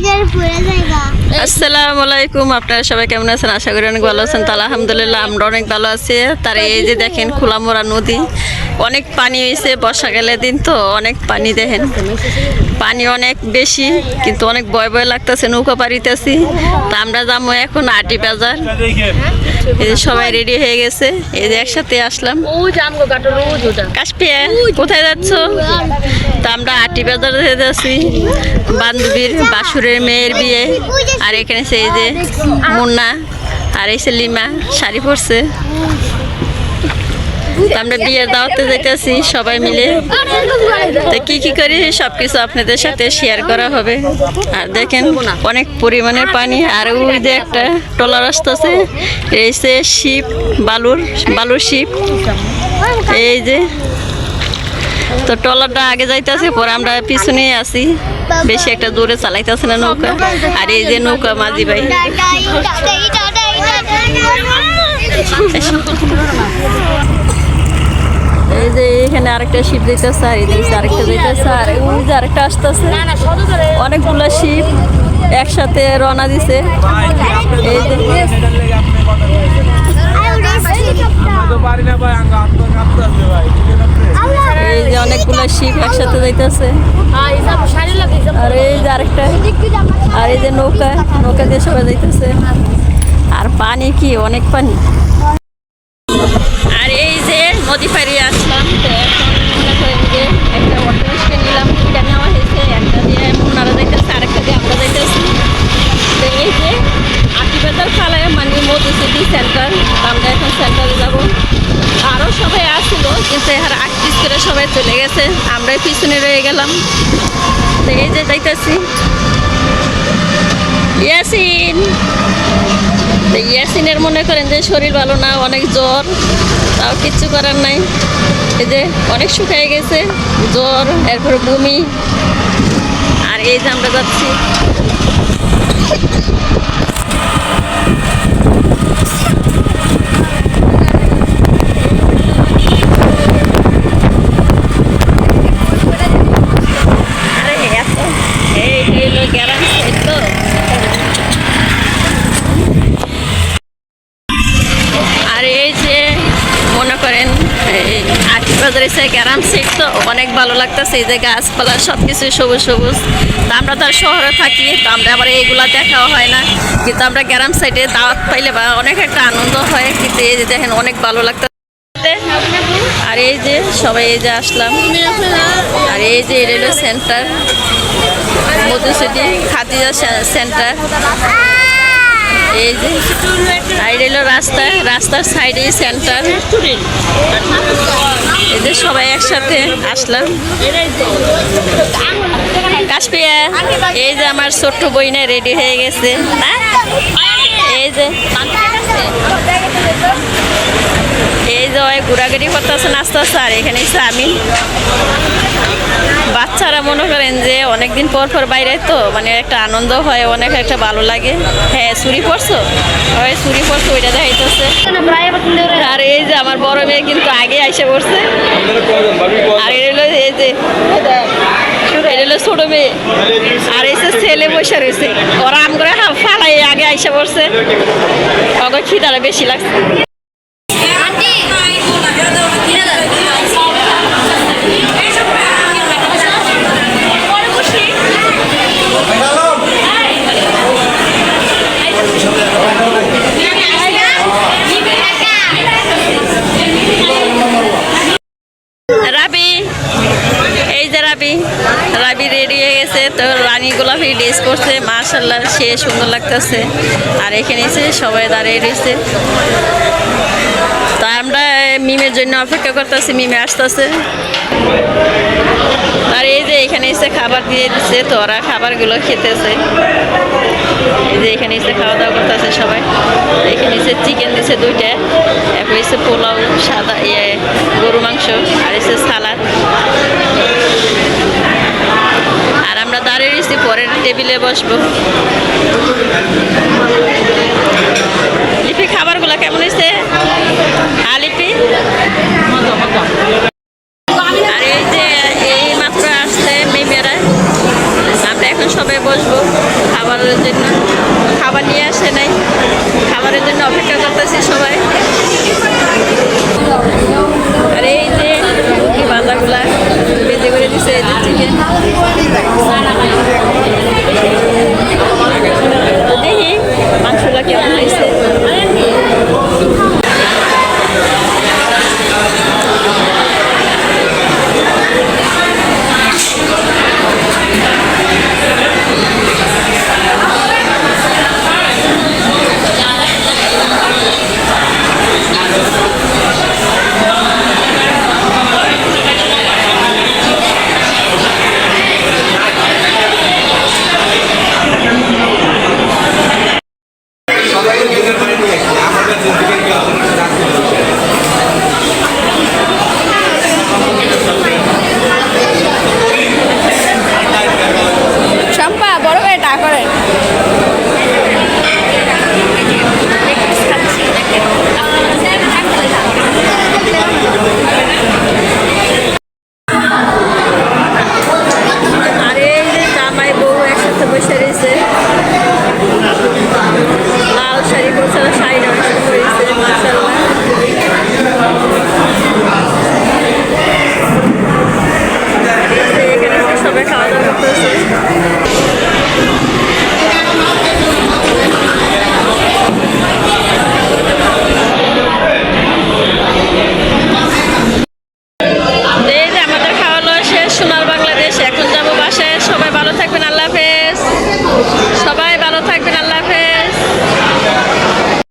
নিজের পুরো জায়গা। আসসালামু আলাইকুম আপনারা সবাই কেমন আছেন? আশা করি অনেক ভালো আছেন। তাহলে আলহামদুলিল্লাহ আমরা অনেক ভালো আছি। তার এই যে দেখেন খোলামোড়া নদী অনেক পানি হয়েছে বর্ষাকালের দিন তো অনেক পানি দেখেন। পানি অনেক বেশি কিন্তু অনেক ভয় ভয় লাগতেছে নৌকা পাড়িতেছি। তা আমরা যাব এখন আটি বাজার। এই যে সবাই রেডি হয়ে গেছে। এই যে একসাথে আসলাম। কাশপিয়া কোথায় যাচ্ছ? আমরা আটি বাজার যাচ্ছি বান্ধবীর, বাসুরের মেয়ের বিয়ে। আর এখানে সেই যে মুন্না আর এই লিমা, শাড়ি পরছে। আমরা বিয়ের দাওয়াতে যাইতেছি সবাই মিলে। তো কি কি করি? সব কিছু আপনাদের সাথে শেয়ার করা হবে। আর দেখেন, অনেক পরিমাণের পানি। আর ওই যে একটা টলার আসতেছে এই যে শিপ বালুর বালুর শিপ এই যে তো ট্রলারটা আগে যাইতেছে, পরে আমরা পিছনে আছি। বেশি একটা দূরে চালাইতেছে না নৌকা। আর এই যে নৌকা মাঝি ভাই। এই যে এখানে আরেকটা শিপ যাইতেছে, আর এদিকে আরেকটা যাইতেছে, আর ওই যে আরেকটা আসতেছে। অনেকগুলো শিপ একসাথে রওনা দিছে। এই যে এই যে অনেকগুলো শিপ একসাথে যাইতেছে। আর এই যে আরেকটা, আর এই যে নৌকা নৌকা দিয়ে সবাই যাইতেছে। আর পানি কি, অনেক পানি। আর এই যে নদী পাড়ি আসলাম, তো এখন মনে করেন যে একটা অটো নিলাম দুইটা নেওয়া হয়েছে একটা দিয়ে মুন্নারা যাইতেছে আরেকটা দিয়ে আমরা যাইতেছি তো এই যে আটিবাজার ফালায় মানে মোদি সিটি সেন্টার আমরা এখন সেন্টারে যাব আরও সবাই আসছিল কিন্তু এর আট পিস করে সবাই চলে গেছে। আমরাই পিছনে রয়ে গেলাম। এই যে যাইতেছি। ইয়াসিন! ইয়াসিনের মনে করেন যে শরীর ভালো না, অনেক জ্বর। তাও কিচ্ছু করার নাই। এই যে অনেক শুকিয়ে গেছে। জ্বর, এরপর বমি। আর এই যে আমরা যাচ্ছি আরে এত এই হইল গ্যারান তো আর এই যে মনে করেন এই আটি বাজারে সে গ্রাম সাইড তো অনেক ভালো লাগতেছে এই যে গাছপালা সব কিছু সবুজ সবুজ। তা আমরা তো শহরে থাকি, তো আমরা আবার এইগুলা দেখাও হয় না। কিন্তু আমরা গ্রাম সাইডে দাওয়াত পাইলে বা অনেক একটা আনন্দ হয়, কিন্তু এই যে দেখেন অনেক ভালো লাগতো আর এই যে সবাই এই যে আসলাম। আর এই যে হলো সেন্টার মধুসূটি খাদিজা সেন্টার। এই যে এটা হলো রাস্তা, রাস্তার সাইডে সেন্টার। যে সবাই একসাথে আসলাম। কাশপিয়া এই যে আমার ছোট্ট বইনা রেডি হয়ে গেছে। এই যে এই যে ঘোরাঘুরি করতেছে নাচতে আসতে আর এখানে আমি। বাচ্চারা মনে করেন যে অনেকদিন পর পর বাইরে, তো মানে একটা আনন্দ হয়, অনেক একটা ভালো লাগে। হ্যাঁ চুরি পড়ছো ওই চুরি পড়ছো ওইটা দেখাইতেছে। আর এই যে আমার বড় মেয়ে কিন্তু আগে আইসে পড়ছে। আর এটা এই যে ছোট মেয়ে। আর এসে ছেলে বসে রয়েছে। ফালাই আগে পড়ছে। বেশি লাগছে রাবি এই যে রাবি রাবি রেডি হয়ে গেছে তো রানী গোলাপি ড্রেস করছে মার্শাল্লাহ সে সুন্দর লাগতেছে। আর এখানে এসে সবাই দাঁড়িয়ে রয়েছে। তা আমরা মিমের জন্য অপেক্ষা করতেছি, মিমে আসতেছে। আর এই যে এখানে এসে খাবার দিয়ে দিচ্ছে তো ওরা খাবারগুলো খেতেছে। এই যে এখানে এসে খাওয়া দাওয়া করতেছে সবাই। এখানে এসে চিকেন দিছে দুইটা এরপর এসে পোলাও, সাদা ইয়ে গরু মাংস, আর এসে সালাদ আর আমরা দাঁড়িয়ে রয়েছি পরের টেবিলে বসবো। লিপি খাবারগুলো কেমন হয়েছে? আলিপি